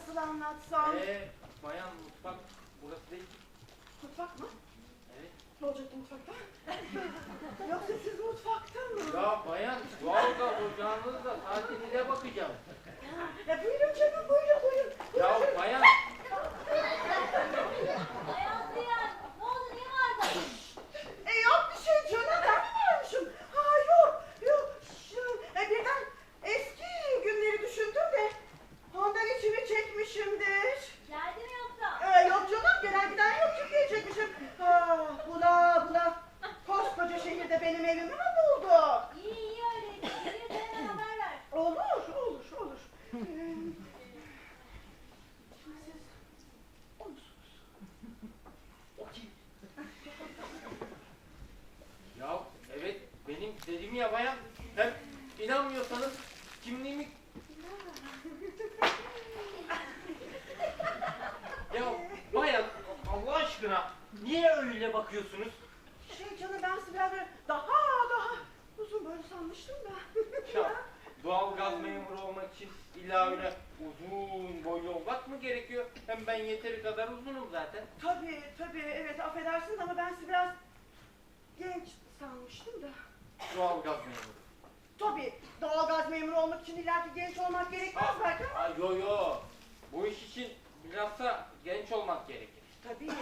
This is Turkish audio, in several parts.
nasıl anlatsam? E, bayan mutfak burası değil. Mutfak mı? Evet. Ne olacaktı mutfakta? Yoksa siz mutfakta mı? Ya bayan doğal gaz ocağınızda saatinize bakacağım. Ya buyurun canım, buyurun buyurun. Ya buyurun. bayan Ayaz Diyan, ne oldu niye vardın? E yok bir şey canım, ben mi varmışım? Ha yok, yok. Şu, e, birden eski günleri düşündüm de ondan içimi çekmişimdir. Geldi mi yoksa? E, yok canım, gelen giden yok Türkiye'ye çekmişim. Ha, bula bula. Koskoca şehirde benim evimi mi buldu? İyi iyi öyle. Gelirse hemen haber ver. Olur, olur, olur. Ee, şimdi siz o musunuz? O kim? Ya evet benim dedim ya bayan. Hem inanmıyorsanız kimliğimi... Ya bayan Allah aşkına niye öyle bakıyorsunuz? Şey canım ben sizi biraz böyle daha daha uzun böyle sanmıştım da. Ya doğal gaz memuru olmak için illa öyle uzun boylu olmak mı gerekiyor? Hem ben yeteri kadar uzunum zaten. tabii tabii evet affedersiniz ama ben sizi biraz genç sanmıştım da. Doğal gaz memuru. Tabii doğalgaz memuru olmak için illaki genç olmak gerekmez belki ama. aa, yo yo. Bu iş için bilhassa genç olmak gerekir. Tabii değil mi?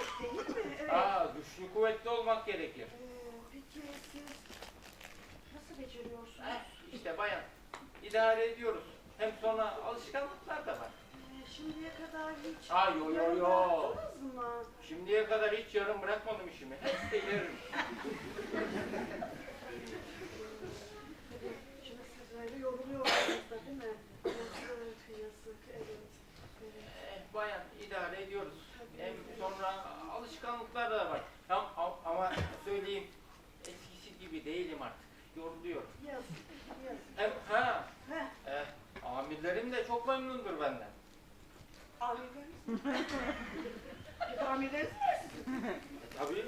Evet. Aa, güçlü kuvvetli olmak gerekir. Ee, peki siz nasıl beceriyorsunuz? Eh, işte bayan. idare ediyoruz. Hem sonra alışkanlıklar da var. Ee, şimdiye kadar hiç Aa, yo, yo, yarım yo. bıraktınız mı? Şimdiye kadar hiç yarım bırakmadım işimi. Hep de ilerim. Şimdi siz öyle yoruluyorsunuz da değil mi? Yazık, yazık, evet. evet. Eh, bayan idare ediyoruz. Hem sonra alışkanlıklar da var. Tam, a- ama söyleyeyim eskisi gibi değilim artık. Yoruluyorum. Yazık, yazık. Hem ha Heh, eh, amirlerim de çok memnundur benden. amirleriniz mi? Bir de amirleriniz mi? E, tabii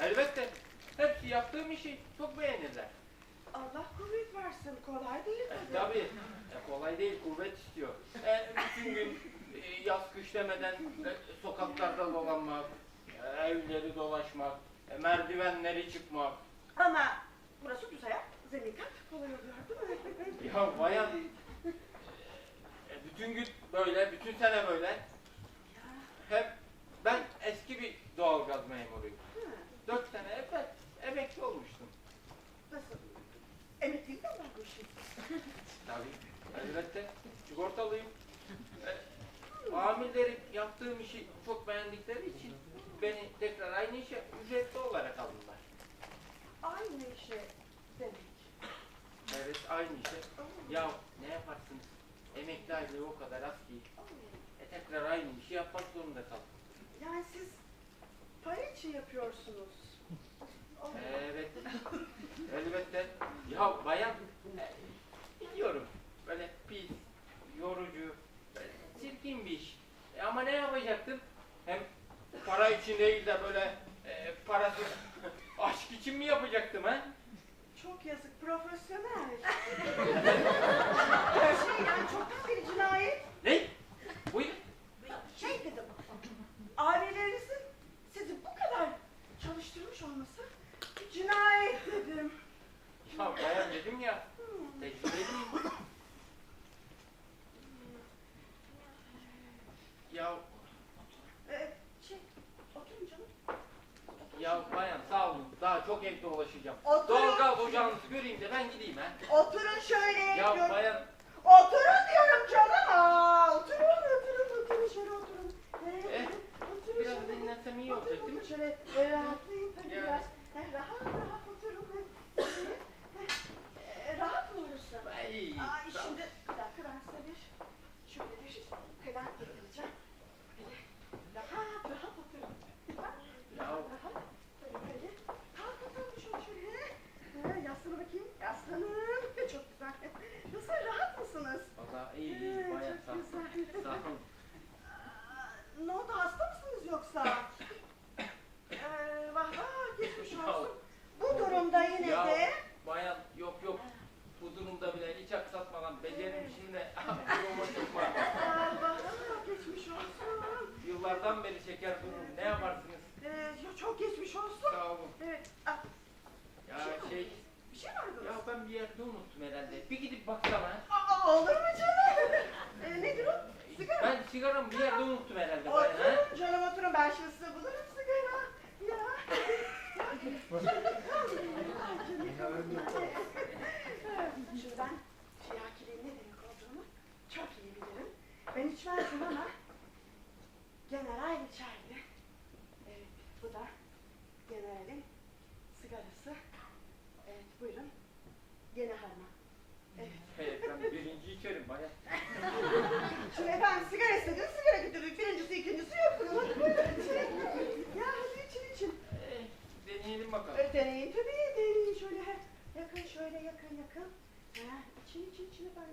elbette. Hepsi yaptığım işi çok beğenirler. Allah kuvvet versin, kolay değil E, tabii. tabii. E, kolay değil, kuvvet istiyor. E, bütün gün e, yaz kış demeden e, sokaklarda dolanmak, e, evleri dolaşmak, e, merdivenleri çıkmak. Ama burası düz ayak, zemin kat, kolay oluyor değil mi? Ya bayan, e, bütün gün böyle, bütün sene böyle. Hem ben eski bir doğalgaz memuruyum. Hı, Dört sene evvel emekli olmuştum. Nasıl? Emeklilik mi işin? Tabii, elbette. Sigortalıyım. E, amirlerim yaptığım işi çok beğendikleri için beni tekrar aynı işe ücretli olarak aldılar. Aynı işe demek. Evet, aynı işe. Ya ne yaparsınız? Emekli aylığı o kadar az ki. E, tekrar aynı işi yapmak zorunda kaldım. Yani siz para için yapıyorsunuz. Evet, elbette. Ya bayan, e, biliyorum. Böyle pis, yorucu, böyle çirkin bir iş. E, ama ne yapacaktım? Hem para için değil de böyle e, parasız aşk için mi yapacaktım ha? Çok yazık, profesyonel.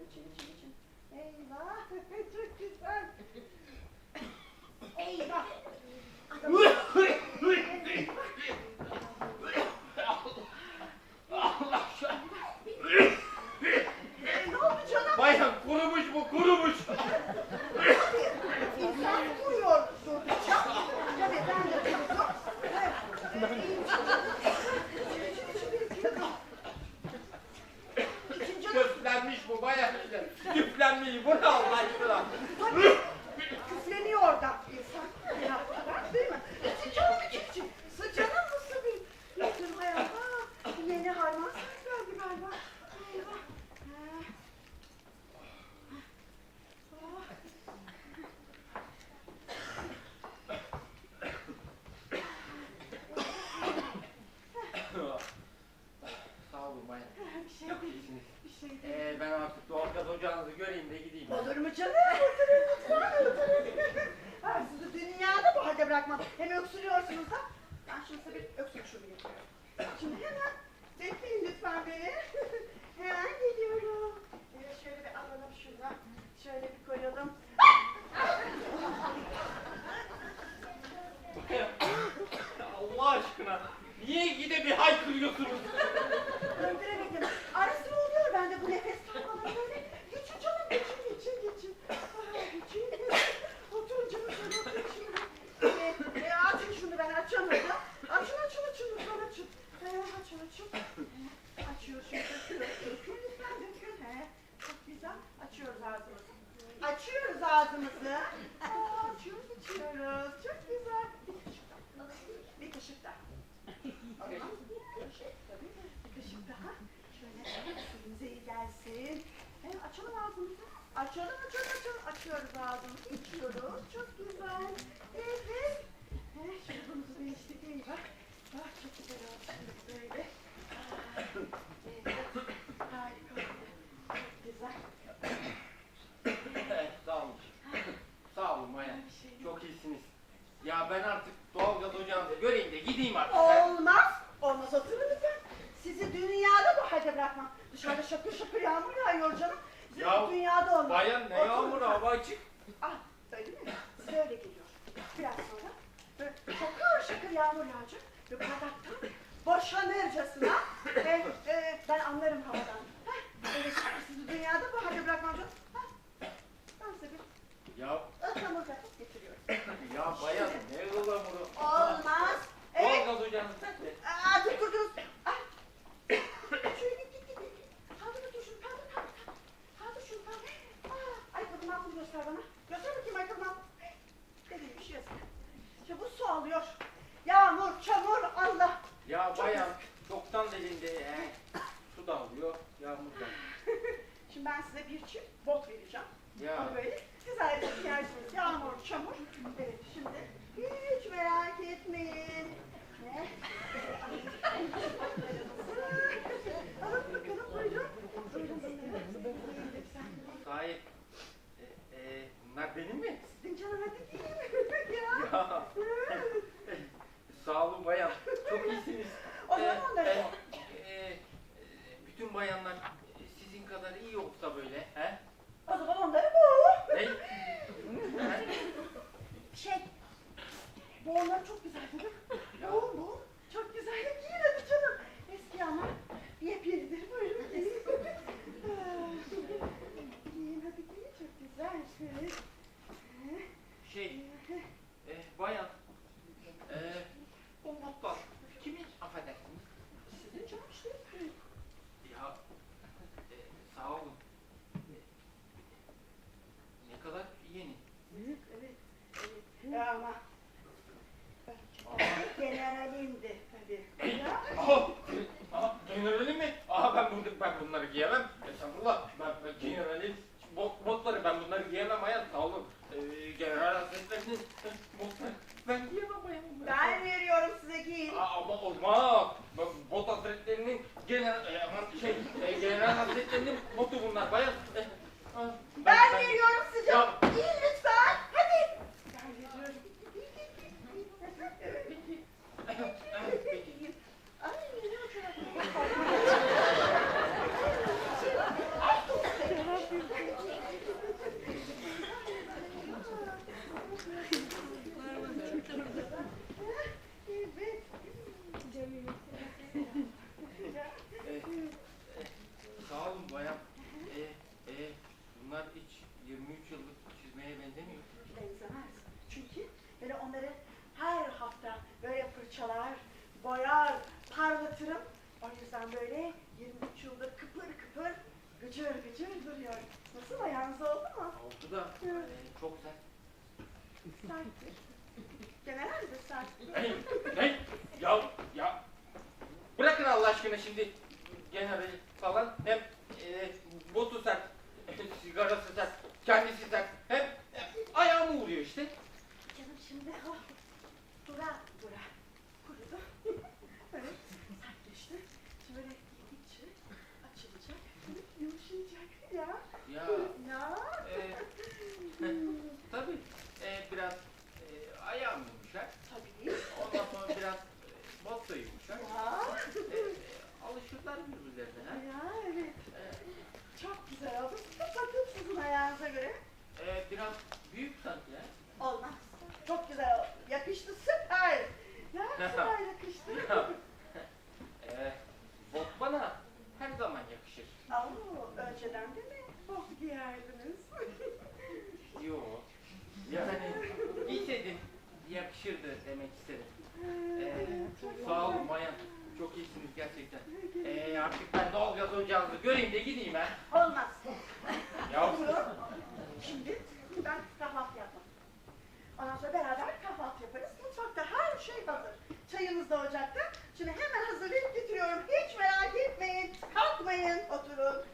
için için için. Eyvah çok güzel. Eyvah. Allah şah. ne oldu canım? Bayan kurumuş bu kurumuş. Küflenmeyi bu ne Allah aşkına? Tabii küfleniyor orada. Tamam. Daha. Şöyle suyumuza iyi gelsin. Açalım ağzımızı. Açalım, açalım, açalım. Açıyoruz ağzımızı, içiyoruz. Çok güzel. Evet. Evet, şurubumuzu değiştik. İyi bak. Bak çok güzel oldu böyle. Evet. Harika. Çok güzel. evet, sağ olun. sağ olun Maya. Çok iyisiniz. Ya ben artık doğalgaz ocağınızı göreyim de gideyim artık. Dışarıda şakır şakır yağmur yağıyor canım. Bizim Ya, dünyada olmaz. Bayan ne Oturun yağmur Ah öyle mi? Size öyle geliyor. Biraz sonra böyle şakır şakır yağmur yağacak. Ve bardaktan boşanırcasına. e, e, ben anlarım havadan. Yeah. Oh. Aa, Bot Hazretlerinin genel, e, şey, e, genel hazretlerinin botu bunlar. Bayağı bileyim ben. Olmaz. Ya. Şimdi ben kahvaltı yapmam. Ondan sonra beraber kahvaltı yaparız. Mutfakta her şey hazır. Çayımız da ocakta. Şimdi hemen hazırlayıp getiriyorum. Hiç merak etmeyin. Kalkmayın. Oturun.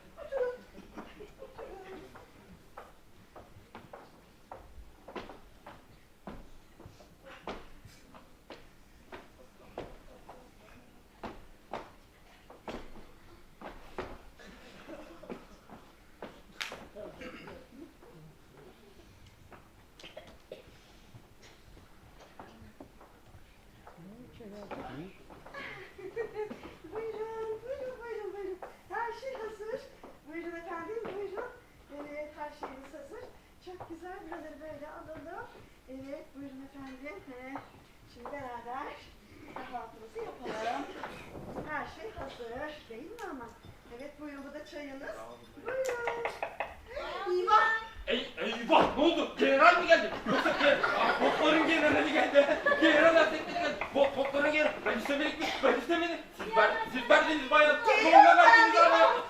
alalım. Evet, buyurun efendim. Evet, şimdi beraber kahvaltımızı yapalım. Her şey hazır, değil mi ama? Evet, buyurun bu da çayınız. Buyurun. Eyvah! Ey, eyvah ne oldu? General mi geldi? Yoksa ge Aa, botların generali geldi. General Hazretleri geldi. Bot, botların generali. Ben istemedik mi? Ben istemedim. Siz, ben, siz verdiniz bayanım. Ne oldu? Verdiniz bayanım.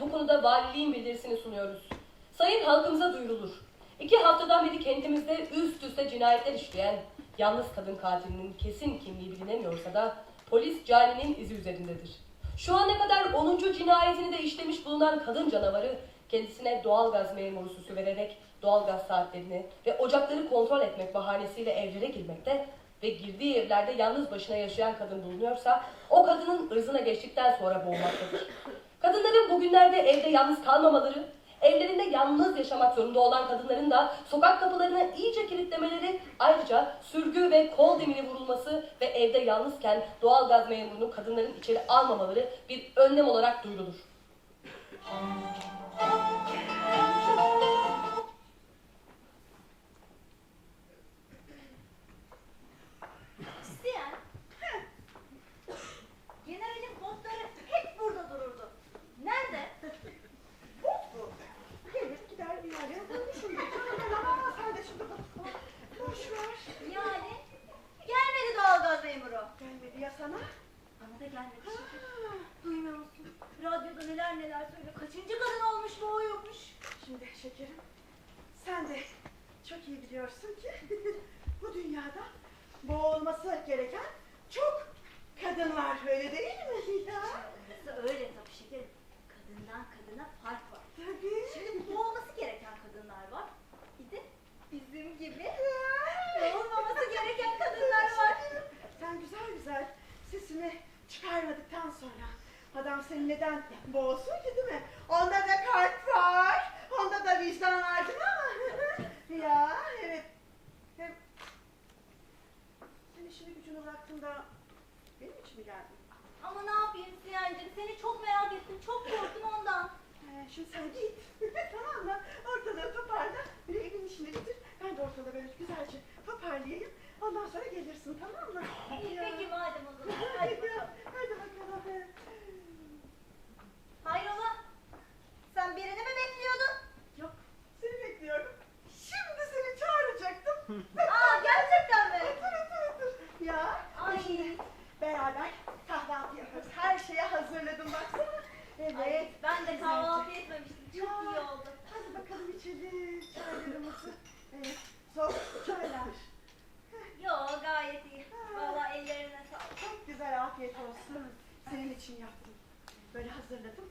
Bu konuda valiliğin bildirisini sunuyoruz. Sayın halkımıza duyurulur. İki haftadan beri kentimizde üst üste cinayetler işleyen yalnız kadın katilinin kesin kimliği bilinemiyorsa da polis caninin izi üzerindedir. Şu ana kadar 10. cinayetini de işlemiş bulunan kadın canavarı kendisine doğalgaz memuru süsü vererek doğalgaz saatlerini ve ocakları kontrol etmek bahanesiyle evlere girmekte ve girdiği evlerde yalnız başına yaşayan kadın bulunuyorsa o kadının ırzına geçtikten sonra boğmaktadır. Kadınların bugünlerde evde yalnız kalmamaları, evlerinde yalnız yaşamak zorunda olan kadınların da sokak kapılarını iyice kilitlemeleri, ayrıca sürgü ve kol demiri vurulması ve evde yalnızken doğalgaz memurunu kadınların içeri almamaları bir önlem olarak duyurulur. İsteyen. Generalin botları hep burada dururdu. Nerede? Bot bu. Gelir gider bir yerlere bulmuşum. Ama sen de şimdi bak. Boş ver. Yani gelmedi doğalgaz memuru. Gelmedi ya sana. Bana da gelmedi. Ha, Duymuyor musun? Radyoda neler neler söyle. Kaçıncı kadın olmuş boğuyormuş. Şimdi şekerim. Sen de çok iyi biliyorsun ki bu dünyada boğulması gereken çok kadın var öyle değil mi ya? Orası öyle tabii şekerim. Kadından kadına fark var. Tabii. Şimdi boğulması gereken kadınlar var. Bir de bizim gibi boğulmaması gereken kadınlar var. Sen güzel güzel sesini çıkarmadıktan sonra adam seni neden boğulsun ki değil mi? Onda da kalp var, onda da vicdan var değil mi ama? ya evet. Hem sen işini gücünü bıraktın da benim için mi geldin? Ama ne yapayım Siyancığım seni çok merak ettim. Çok korktum ondan. Ee, şimdi sen git. tamam mı? Ortalığı toparla. Bir evin işini bitir. Ben de ortalığı böyle güzelce toparlayayım. Ondan sonra gelirsin tamam mı? İyi Ya. peki madem o zaman. Hadi bakalım. Hadi bakalım. Hayrola? Sen birini mi bekliyordun? Yok, seni bekliyorum. Şimdi seni çağıracaktım. Aa gerçekten mi? Otur, otur, otur. Ya, Ay. şimdi beraber kahvaltı yaparız. Her şeye hazırladım baksana. Evet. Ay, ben de kahvaltı etmemiştim. Çok iyi oldu. Hadi bakalım içelim çaylarımızı. Evet, soğuk çaylar. Yo gayet iyi. Vallahi ellerine sağlık. Çok güzel afiyet olsun. Senin için yaptım. Böyle hazırladım.